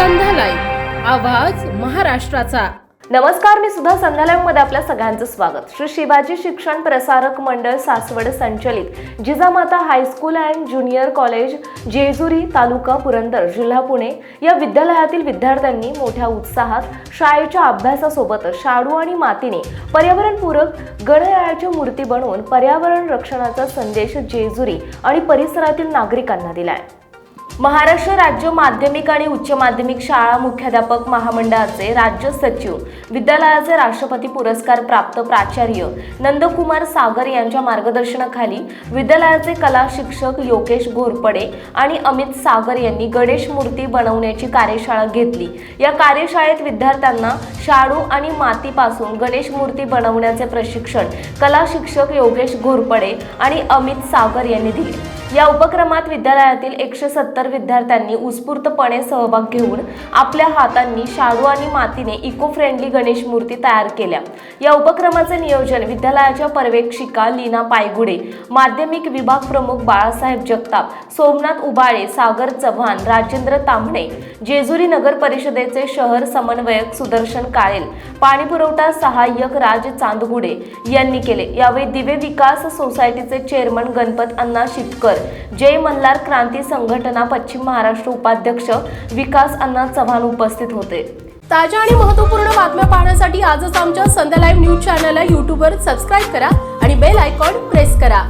आवाज महाराष्ट्राचा. नमस्कार मी सुद्धा संध्यालयमध्ये आपल्या सगळ्यांचं स्वागत. श्री शिवाजी शिक्षण प्रसारक मंडळ सासवड संचलित Jijamata high school and junior college Jejuri taluka Purandar जिल्हा पुणे. या विद्यालयातील विद्यार्थ्यांनी मोठ्या उत्साहात शाळेच्या अभ्यासासोबत शाडू आणि मातीने पर्यावरणपूरक गणरायाच्या मूर्ती बनवून पर्यावरण रक्षणाचा संदेश जेजुरी आणि परिसरातील नागरिकांना दिलाय. महाराष्ट्र राज्य माध्यमिक आणि उच्च माध्यमिक शाळा मुख्याध्यापक महामंडळाचे राज्य सचिव विद्यालयाचे राष्ट्रपती पुरस्कार प्राप्त प्राचार्य नंदकुमार सागर यांच्या मार्गदर्शनाखाली विद्यालयाचे कला शिक्षक योगेश घोरपडे आणि अमित सागर यांनी गणेश मूर्ती बनवण्याची कार्यशाळा घेतली. या कार्यशाळेत विद्यार्थ्यांना शाडू आणि मातीपासून गणेश मूर्ती बनवण्याचे प्रशिक्षण कला शिक्षक योगेश घोरपडे आणि अमित सागर यांनी दिले. या उपक्रमात विद्यालयातील एकशे सत्तर विद्यार्थ्यांनी उत्स्फूर्तपणे सहभाग घेऊन आपल्या हातांनी शाडू आणि मातीने इको फ्रेंडली गणेश मूर्ती तयार केल्या. या उपक्रमाचे नियोजन विद्यालयाच्या पर्यवेक्षिका लीना पायगुडे माध्यमिक विभाग प्रमुख बाळासाहेब जगताप सोमनाथ उबाळे सागर चव्हाण राजेंद्र तांबणे जेजुरी नगर परिषदेचे शहर समन्वयक सुदर्शन काळेल पाणी पुरवठा सहाय्यक राज चांदगुडे यांनी केले. यावेळी दिवे विकास सोसायटीचे चेअरमन गणपत अण्णा शितकर जय मल्हार क्रांती संघटना पश्चिम महाराष्ट्र उपाध्यक्ष विकास अण्णा चव्हाण उपस्थित होते. ताज्या आणि महत्त्वपूर्ण बातम्या पाहण्यासाठी आजच आमच्या संध्या लाईव्ह न्यूज चॅनलला यूट्यूबवर सबस्क्राईब करा आणि बेल आयकॉन प्रेस करा.